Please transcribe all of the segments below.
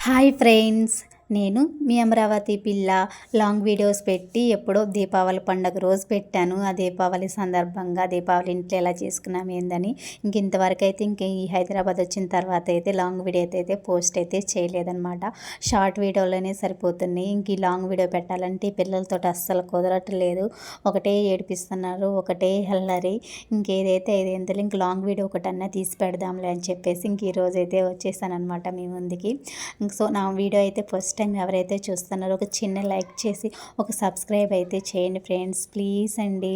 Hi friends నేను మీ అమరావతి పిల్ల long videos పెట్టి ఎప్పుడో దీపావళి పండుగ రోజు పెట్టాను. ఆ దీపావళి సందర్భంగా దీపావళి ఇంట్లో ఎలా చేసుకున్నాం ఏందని ఇంక ఇంతవరకు అయితే ఇంక ఈ హైదరాబాద్ వచ్చిన తర్వాత అయితే లాంగ్ వీడియో అయితే పోస్ట్ అయితే చేయలేదన్నమాట. షార్ట్ వీడియోలోనే సరిపోతున్నాయి. ఇంక ఈ లాంగ్ వీడియో పెట్టాలంటే పిల్లలతో అస్సలు కుదరట్లేదు. ఒకటే ఏడిపిస్తున్నారు ఒకటే హల్లరి ఇంకేదైతే ఐదేంతలు ఇంక లాంగ్ వీడియో ఒకటన్నా తీసి పెడదాంలే అని చెప్పేసి ఇంక ఈరోజు అయితే వచ్చేసాను అనమాట మీ ముందుకి. సో నా వీడియో అయితే ఫస్ట్ టైం ఎవరైతే చూస్తున్నారో ఒక చిన్న లైక్ చేసి ఒక సబ్స్క్రైబ్ అయితే చేయండి ఫ్రెండ్స్. ప్లీజ్ అండి.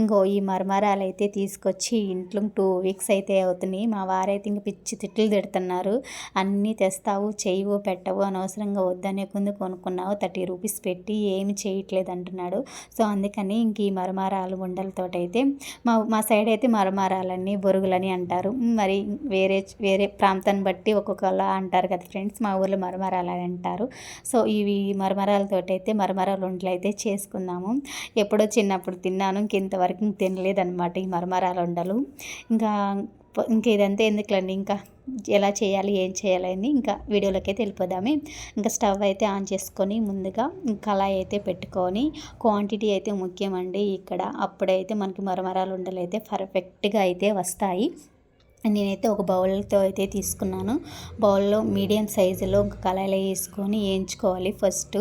ఇంకో ఈ మరమరాలు అయితే తీసుకొచ్చి ఇంట్లో టూ వీక్స్ అయితే అవుతున్నాయి. మా వారైతే ఇంక పిచ్చి తిట్లు తిడుతున్నారు. అన్నీ తెస్తావు చేయవు పెట్టవు అనవసరంగా వద్దనే కొందు కొనుక్కున్నావు థర్టీ రూపీస్ పెట్టి ఏమి చేయట్లేదు అంటున్నాడు. సో అందుకని ఇంక ఈ మరమరాలు ఉండలతో అయితే మా మా సైడ్ అయితే మరమరాలని బొరుగులని అంటారు. మరి వేరే వేరే ప్రాంతాన్ని బట్టి ఒక్కొక్కలా అంటారు కదా ఫ్రెండ్స్. మా ఊర్లో మరమరాలు అంటారు. సో ఇవి మరమరాలతోటి అయితే మరమరాలు వంటలు అయితే చేసుకున్నాము. ఎప్పుడో చిన్నప్పుడు తిన్నాను ఇంకెంతవరకు తినలేదన్నమాట ఈ మరమరాలు వండలు ఇంకా ఇంక ఇదంతా ఎందుకులండి ఇంకా ఎలా చేయాలి ఏం చేయాలని ఇంకా వీడియోలోకి అయితే వెళ్ళిపోదామే. ఇంకా స్టవ్ అయితే ఆన్ చేసుకొని ముందుగా కళాయి అయితే పెట్టుకొని క్వాంటిటీ అయితే ముఖ్యమండి ఇక్కడ. అప్పుడైతే మనకి మరమరాలు ఉండలు అయితే పర్ఫెక్ట్గా అయితే వస్తాయి. నేనైతే ఒక బౌల్తో అయితే తీసుకున్నాను. బౌల్లో మీడియం సైజులో కళాయిలో వేసుకొని వేయించుకోవాలి ఫస్ట్.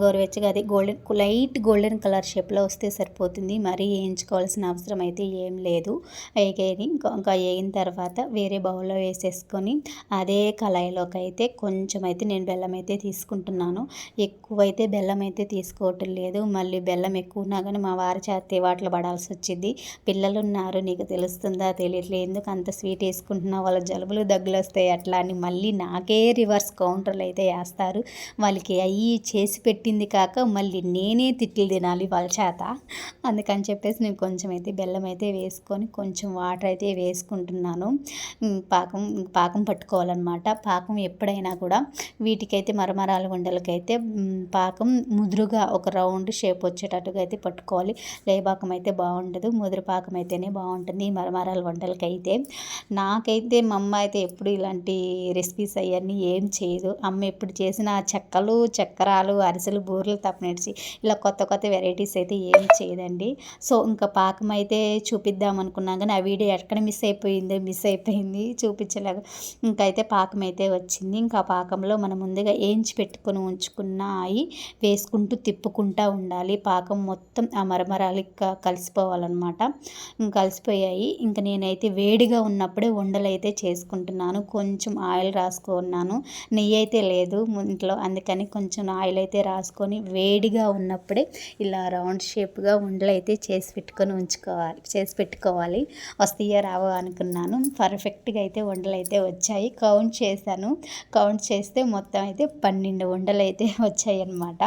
గోరువెచ్చగా అది గోల్డెన్ లైట్ గోల్డెన్ కలర్ షేప్లో వస్తే సరిపోతుంది. మరీ వేయించుకోవాల్సిన అవసరం అయితే ఏం లేదు. వేగేది ఇంకా వేగిన తర్వాత వేరే బౌల్లో వేసేసుకొని అదే కళాయిలోకి అయితే కొంచెం అయితే నేను బెల్లం అయితే తీసుకుంటున్నాను. ఎక్కువైతే బెల్లం అయితే తీసుకోవటం లేదు. మళ్ళీ బెల్లం ఎక్కువ ఉన్నా కానీ మా వారి చేతి వాటిలో పడాల్సి వచ్చింది. పిల్లలు ఉన్నారు నీకు తెలుస్తుందా తెలియట్లేదు. ఎందుకు అంత స్వీట్ వేసుకుంటున్నా వాళ్ళ జలుబులు దగ్గులు వస్తాయి అట్లా అని మళ్ళీ నాకే రివర్స్ కౌంటర్లు అయితే వేస్తారు. వాళ్ళకి అయ్యి చేసి పెట్టింది కాక మళ్ళీ నేనే తిట్లు తినాలి వాళ్ళ చేత. అందుకని చెప్పేసి నేను కొంచెం అయితే బెల్లం అయితే వేసుకొని కొంచెం వాటర్ అయితే వేసుకుంటున్నాను. పాకం పాకం పట్టుకోవాలన్నమాట. పాకం ఎప్పుడైనా కూడా వీటికైతే మరమరాల గుండెలకైతే పాకం ముదురుగా ఒక రౌండ్ షేప్ వచ్చేటట్టుగా అయితే పట్టుకోవాలి. లేపాకం అయితే బాగుండదు ముదురు పాకం అయితేనే బాగుంటుంది మరమరాల వంటలకైతే నాకైతే మా అమ్మ అయితే ఎప్పుడు ఇలాంటి రెసిపీస్ అవన్నీ ఏం చేయదు. అమ్మ ఎప్పుడు చేసిన చెక్కలు చక్రాలు అరిసెలు బూరెలు తప్పనిడిచి ఇలా కొత్త కొత్త వెరైటీస్ అయితే ఏం చేయదండి. సో ఇంకా పాకం అయితే చూపిద్దాం అనుకున్నాం కానీ ఆ వీడియో ఎక్కడ మిస్ అయిపోయిందో మిస్ అయిపోయింది చూపించలేక ఇంకైతే పాకం అయితే వచ్చింది. ఇంకా పాకంలో మనం ముందుగా ఏంచి పెట్టుకొని ఉంచుకున్న అవి వేసుకుంటూ తిప్పుకుంటూ ఉండాలి. పాకం మొత్తం ఆ మరమరాలు కలిసిపోవాలన్నమాట. ఇంకా కలిసిపోయాయి. ఇంకా నేనైతే వేడిగా ఉన్నప్పుడు అప్పుడే ఉండలు అయితే చేసుకుంటున్నాను. కొంచెం ఆయిల్ రాసుకున్నాను. నెయ్యి అయితే లేదు ఇంట్లో. అందుకని కొంచెం ఆయిల్ అయితే రాసుకొని వేడిగా ఉన్నప్పుడే ఇలా రౌండ్ షేప్గా ఉండలు అయితే చేసి పెట్టుకొని ఉంచుకోవాలి. చేసి పెట్టుకోవాలి. వస్తాయో రావో అనుకున్నాను. పర్ఫెక్ట్గా అయితే ఉండలు అయితే వచ్చాయి. కౌంట్ చేశాను. కౌంట్ చేస్తే మొత్తం అయితే పన్నెండు ఉండలు అయితే వచ్చాయి అన్నమాట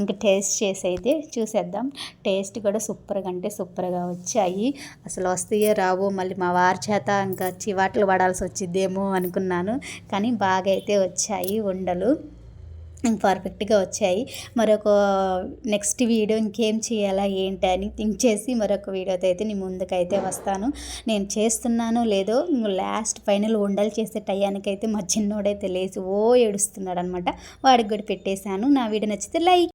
ఇంకా టేస్ట్ చేసి అయితే చూసేద్దాం. టేస్ట్ కూడా సూపర్గా అంటే సూపర్గా వచ్చాయి. అసలు వస్తాయో రావో మళ్ళీ మా వారి చేత ఇంకా చివాట్లు పడాల్సి వచ్చిద్దేమో అనుకున్నాను. కానీ బాగా అయితే వచ్చాయి ఉండలు. పర్ఫెక్ట్గా వచ్చాయి. మరొక నెక్స్ట్ వీడియో ఇంకేం చేయాలా ఏంటి అని థింక్ చేసి మరొక వీడియోతో అయితే నేను ముందుకైతే వస్తాను. నేను చేస్తున్నానో లేదో లాస్ట్ ఫైనల్ ఉండలు చేసే టయానికైతే మా చిన్నోడైతే లేచి ఓ ఏడుస్తున్నాడు అనమాట వాడికి కూడా పెట్టేశాను. నా వీడియో నచ్చితే లైక్